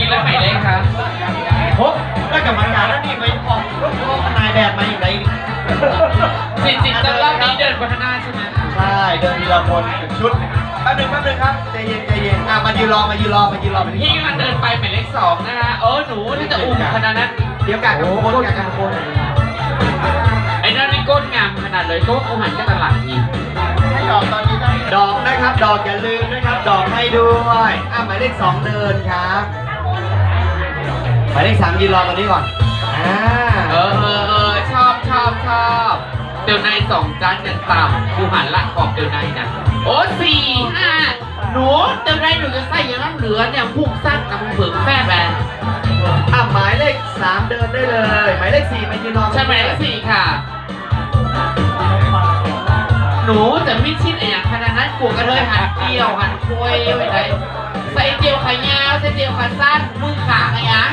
กินแล้วไหนเล็กครับพบก็กรรมการแล้วนี่ไปออกรถรถนายแบบมาอย่างไรจริงๆตอนรอบนี้เดินไปข้างหน้าใช่ไหมใช่เดินทีละคนหนึ่งชุดแป๊บหนึงแป๊บหนึงครับใจเย็นใจเย็นอะมายืนรอมายืนรอมายืนรอมาพี่กำลังเดินไปหมายเลขสองนะฮะเออหนูน่าจะอุ้มขนาดนั้นเดี๋ยวกากับคนกากับคนไอ้นั่นนี่ก้นงามขนาดเลยก็เขาหันกันตลาดอีกให้ดอกตอนนี้ได้ดอกนะครับ ดอกอย่าลืมนะครับ ดอกให้ด้วยอะหมายเลขสองเดินครับห มายเลขสามยืนรอตอนนี้ก่อนอ่าเออเออเออชอบชอบชอบเดี๋ยวในสองจานกันต่ำกูหันละขอบเดี๋ยวในนะโอ้สี่ห้าหนูเดี๋ยวในหนูจะใส่อยังนั้นเหลือเนี่ยพุ่งสั้นกับมึงเผิงแม่แบนอะหมายเลขสามเดินได้เลย หมายเลขสี่มายืนรอใช่ไหมเลขสี่ค่ะ หนูจะไม่ชิดไอ้อย่างขนาดนั้นกูกระเทยหันเกี่ยวหันคุยไปไหนใส่เดียวขายาวใส่เดียวขาสั้นมือขาไงยัง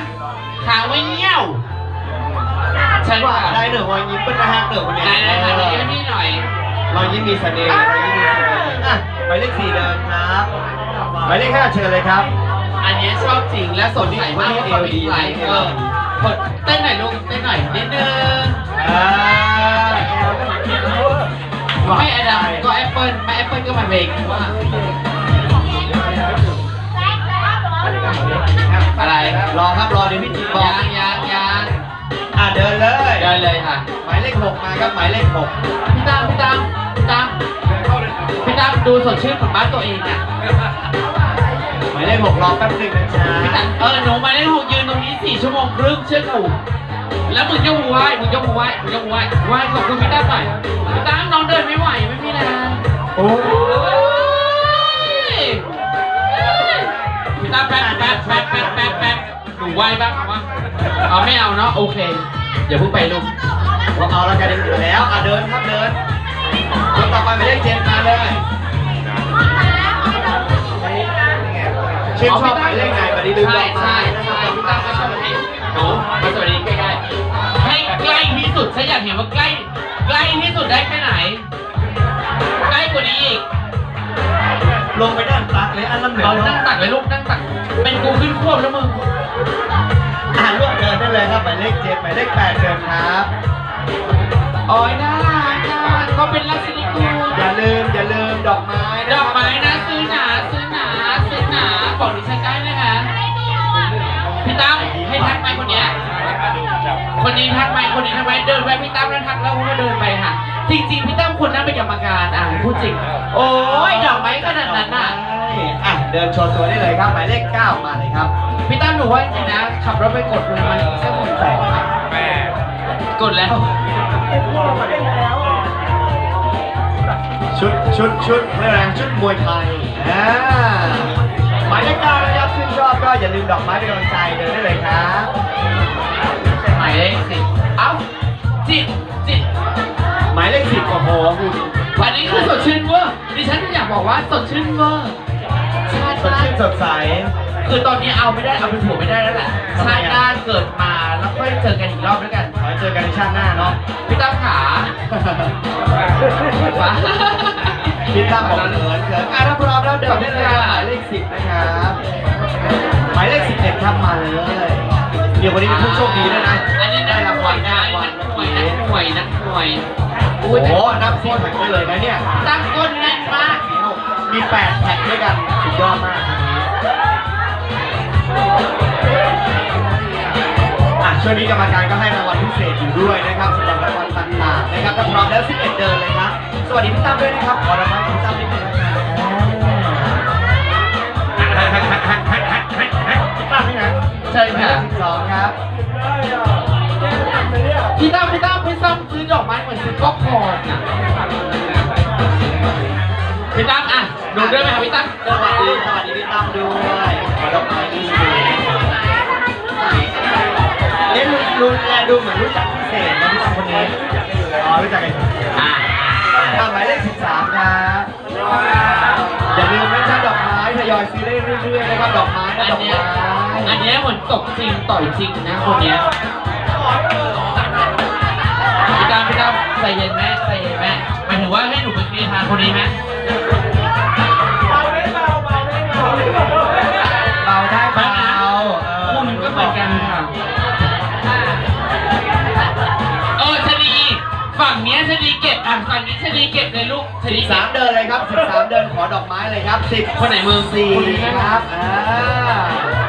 ขาไว้เงี้ยวฉันว่าว่าได้หนึ่งรอยยิ้มเป็นนะฮะหนึ่งคนนี้ไหนไหนหันมาที่นี่หน่อยรอยยิ้มมีเสน่ห์รอยยิ้มมีเสน่ห์อะหมายเลขสี่เดินครับหมายเลขห้าเชิญเลยครับ อันนี้ชอบจริงและสดใสมากว่าเขาเป็นใครเออกดเต้นหน่อยลูกเต้นหน่อยนิดนึงอ่า ไม่อดัมก็แอปเปิลไม่แอปเปิลก็มาเบรกว่าอะไรรอครับรอเดี๋ยวพี่จีบอกยางยางยางอะเดินเลยเดินเลยค่ะหมายเลขหกมาครับหมายเลขหกพี่ตั้มพี่ตั้มพี่ตั้มพี่ตั้มดูสดชื่นของบ้านตัวเองอะหมายเลขหกรอแป๊บหนึงนะพี่จ๊ะตั้มเออหนูมาได้หกยืนตรงนี้สี่ชั่วโมงครึ่งเชื่อกู แล้วมึงยกมือไหว้มึงยกมือไหว้มึงยกมือไหว้ไหว้ขอบคุณพี่ตั้มหน่อยพี่ตั้มน้องเดินไม่ไหวไม่มีแรงโอ้พี่ตาแป๊บแป๊บแป๊บแป๊บแป๊บแป๊บหนูไหวบ้างเอาวะเอาไม่เอาเนาะโอเคอย่าเพิ่งไปลูกผมเอาแล้วกันอยู่แล้วอะเดินครับเดินคนต่อไปหมายเลขเจ็ดมาเลยชื่นชอบหมายเลขไหนมาดีลืมใช่บอกมาใช่ใช่พี่ตาก็ชอบแบบนี้หนูมาสวัสดี ฉันอยากเห็นว่าใกล้ ใกล้ที่สุดได้แค่ไหน ใกล้กว่านี้อีก ลงไปด้านตักเลยอันละหนึ่งเอานั่งตักเลยลูกนั่งตัก เป็นกูขึ้นควบแล้วมึง อ่านร่วมเดินได้เลยครับหมายเลขเจ็ดหมายเลขแปดเชิญครับโอ้ยน่ารักน่ารักก็เป็นลักษณะกูอย่าลืมอย่าลืมดอกไม้ดอกไม้นะซื้อหนาซื้อหนาซื้อหนาบอกดิฉันได้นะคะพี่ตั้มให้ทักไปคนเนี้ย คนนี้ทักไปคนนี้ทักไปเดินไปพี่ตั้มแล้วทักแล้วก็เดินไปค่ะ จริงๆพี่ตั้มคนนั้นเป็นกรรมการอะพูดจริง โอ้ยดอกไม้ขนาดนั้นน่ะอะเดินชนตัวได้เลยครับหมายเลขเก้ามาเลยครับพี่ตั้มหนูว่าจริงๆนะขับรถไปกดเลยมันแค่หมื่นสองอะกดแล้วชุดชุดชุดเรียกอะไรชุดมวยไทยอ่าหมายเลขเก้านะครับชื่นชอบก็อย่าลืมดอกไม้เป็นกำลังใจเดินได้เลยครับหมายเลขสิบเอ้าจิตจิตหมายเลขสิบโอ้โหคือวันนี้คือสดชื่นเวอร์ดิฉันอยากบอกว่าสดชื่นเวอร์ชาติสดหน้าชื่นสดใส คือตอนนี้เอาไม่ได้เอาเป็นผัวไม่ได้แล้วแหละทำไมชาอะ ติหน้าเกิดมาแล้วค่อยเจอกันอีกรอบด้วยกัน ขอให้เจอกันในชาติหน้าเนาะ พี่ตั้มขาฟ้าพี่ตั้มบอกเขินเขินอะถ้าพร้อมแล้วเดินได้เลยครับหมายเลขสิบนะครับ หมายเลขสิบเอ็ดครับมาเลยเดี๋ยววันนี้เป็นผู้โชคดีด้วยนะ อันนี้นัได้กรางหวัวยลได้นะรางวันัลกหวยนักหวยนักหวยโอ้โหนับโคตรแข็งได้เลยนะเนี่ยตั้งก้นแน่นมากมีแปดแพ็คด้วยกันสุดยอดมากอะช่วงนี้กรรมการก็ให้รางวัลพิเศษอยู่ด้วยนะครับสำหรับรางวัลต่างๆนะครับถ้าพร้อมแล้ว11เดินเลยครับสวัสดีพี่ตั้มด้วยนะครับขอรางวัลพี่ตั้มนิดนึงนะครับพี่ตั้มนี่นะ ใช่ค่ะสิบสองครับพี่ตั้มพี่ตั้มพี่ตั้มซื้อดอกไม้เหมือนซื้อป๊อปคอร์นอะพี่ตั้มอะดูด้วยไหมครับพี่ตั้มสวัสดีสวัสดีพี่ตั้มด้วยขอดอกไม้ดีเอ๊ะดูแลดูเหมือนรู้จักพิเศษนะพี่ตั้มคนนี้อ๋อรู้จักกันอะอ่าหมายเลข13ครับอย่าลืมนะจ๊ะดอกไม้ทยอยซื้อได้เรื่อยๆนะครับดอกไม้นะอันดอกเนี้ยไม้ อันเนี้ยเหมือนตกจริงต่อยจริงนะคนเนี้ยพี่ตั้มพี่ตั้มใจเย็นแม่ใจเย็นแม่หมายถึงว่าให้หนูไปเคลียร์ทางคนนี้ไหมเบาได้เบาเหมือนกันค่ะเออชะนีฝั่งเนี้ยชะนีเก็บอะฝั่งนี้ชะนีเก็บเลยลูกชะนีสิบเก็สาบมเดินเลยครับสิบสามเดินขอดอกไม้เลยครับสิบคนไหนมือสี่คนะครับอ่า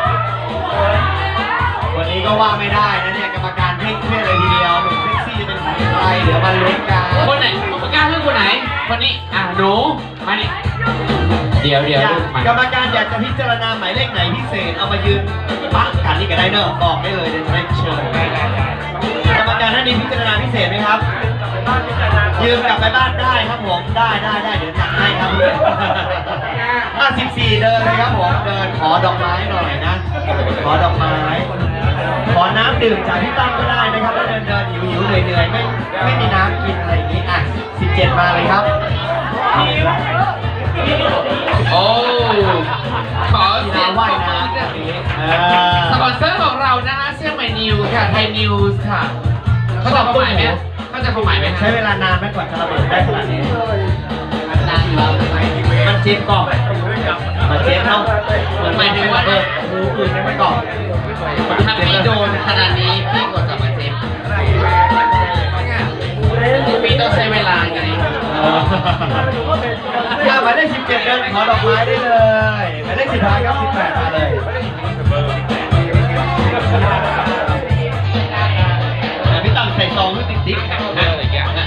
วันนี้ก็ว่าไม่ได้นะเนี่ยกรรมการเคร่งเครียดเลยทีเดียวหนุ่มเซ็กซี่จะเป็นของใครเดี๋ยวมาลุ้นกันคนไหนคนกล้าคือคนไหน คนนี้ อะหนูมานี่เดี๋ยวเดี๋ยวอยากลูกมากรรมการอยากจะพิจารณาหมายเลขไหนพิเศษเอามายืนปะกันนี่ก็ได้เนอะบอกได้เลยเดี๋ยวจะได้เชิญกรรมการท่านนี้พิจารณาพิเศษไหมครับ ยืมกลับไปบ้านได้ครับผมได้ได้ได้เดี๋ยวจัดให้ครับอะ14เดินเลยครับผมเดินขอดอกไม้หน่อยนะ ขอดอกไม้ ขอน้ำดื่มจากพี่ตั้มก็ได้นะครับแล้วเดินเดินหิวหิวเหนื่อยเหนื่อยไม่ไม่มีน้ำกินอะไรอย่างนี้อะ17 มาเลยครับ โอ้ ขอกีเสีฬายงว่ายปรบมือน้ำด้วยเออสปอนเซอร์ของเรานะคะเซี่ยงใหม่นิวส์ค่ะ ไทยนิวส์ค่ะ เข้าใจความหมายไหมเข้าใจความหมายไหมใช้เวลานานไหมกว่าจะระเบิดได้ขนาดนี้นานอยู่แล้วมันเจ็บก่อนมันเจ็บเนาะ หมายถึงว่าเอื่นยังไม่ก่อนถ้าพี่โดนขนาดนี้พี่กดจะมาเจ็บพี่ต้องใช้เวลาไงถ้าหมายเลข17เดินขอดอกไม้ได้เลยหมายเลขสุดท้ายครับ18มาเลยแต่พี่ตั้มใส่ซองหรือติดติ๊ก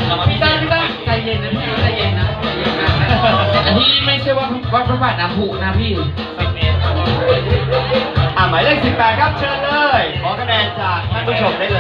เรามาพี่ตั้งพี่ตั้งใจเย็นนะพี่ใจเย็นนะอันนี้ไม่ใช่ว่าว่าพระบาทน้ำผุนะพี่ หมายเลข18 ครับ เชิญเลย ขอคะแนนจากท่านผู้ชมได้เลย